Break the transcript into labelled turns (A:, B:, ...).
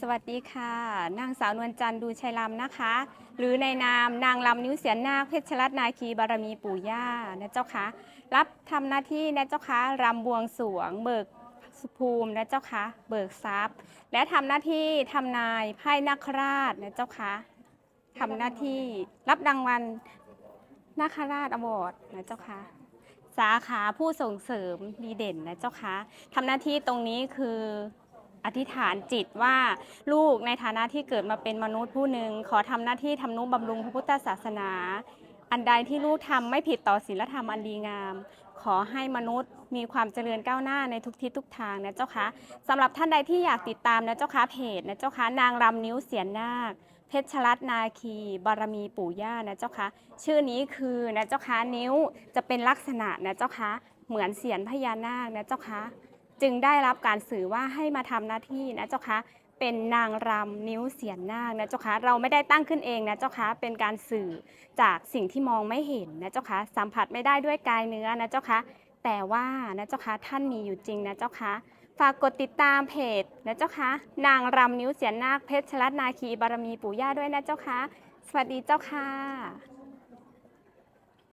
A: สวัสดีค่ะ นางสาวนวลจันทร์ดูชัยลำนะคะ หรือในนามนางลำนิ้วเสียนนาคเพชรรัตน์นาคีบารมีปู่ย่านะเจ้าคะรับทำหน้าที่นะเจ้าคะรำบวงสวง เบิกสุภูมินะเจ้าคะเบิกทรัพย์ และทำหน้าที่ทำนายไพ่นาคราชนะเจ้าคะทำหน้าที่รับรางวัลนาคราชอวอร์ดนะเจ้าคะสาขาผู้ส่งเสริมดีเด่นนะเจ้าคะทำหน้าที่ตรงนี้คือ อธิษฐานจิตว่าลูกในฐานะที่เกิดมาเป็นมนุษย์ผู้หนึ่งขอทำหน้าที่ทำนุบำรุงพระพุทธศาสนา อันใดที่ลูกทำไม่ผิดต่อศีลธรรมอันดีงาม ขอให้มนุษย์มีความเจริญก้าวหน้าในทุกทิศทุกทางนะเจ้าคะสำหรับท่านใดที่อยากติดตามนะเจ้าคะเพจนะเจ้าคะนางรำนิ้วเสียนนาคเพชรรัตน์นาคี บารมีปู่ย่านะเจ้าคะชื่อนี้คือนะเจ้าคะนิ้วจะเป็นลักษณะนะเจ้าคะเหมือนเสียนพญานาคนะเจ้าคะ จึงได้รับการสื่อว่าให้มาทำหน้าที่นะเจ้าคะเป็นนางรำนิ้วเสียนนาคนะเจ้าคะเราไม่ได้ตั้งขึ้นเองนะเจ้าคะเป็นการสื่อจากสิ่งที่มองไม่เห็นนะเจ้าคะสัมผัสไม่ได้ด้วยกายเนื้อนะเจ้าคะแต่ว่านะเจ้าคะท่านมีอยู่จริงนะเจ้าคะฝากกดติดตามเพจนะเจ้าคะนางรำนิ้วเสียนนาคเพชรรัตน์นาคีบารมีปู่ย่าด้วยนะเจ้าคะสวัสดีเจ้าค่ะ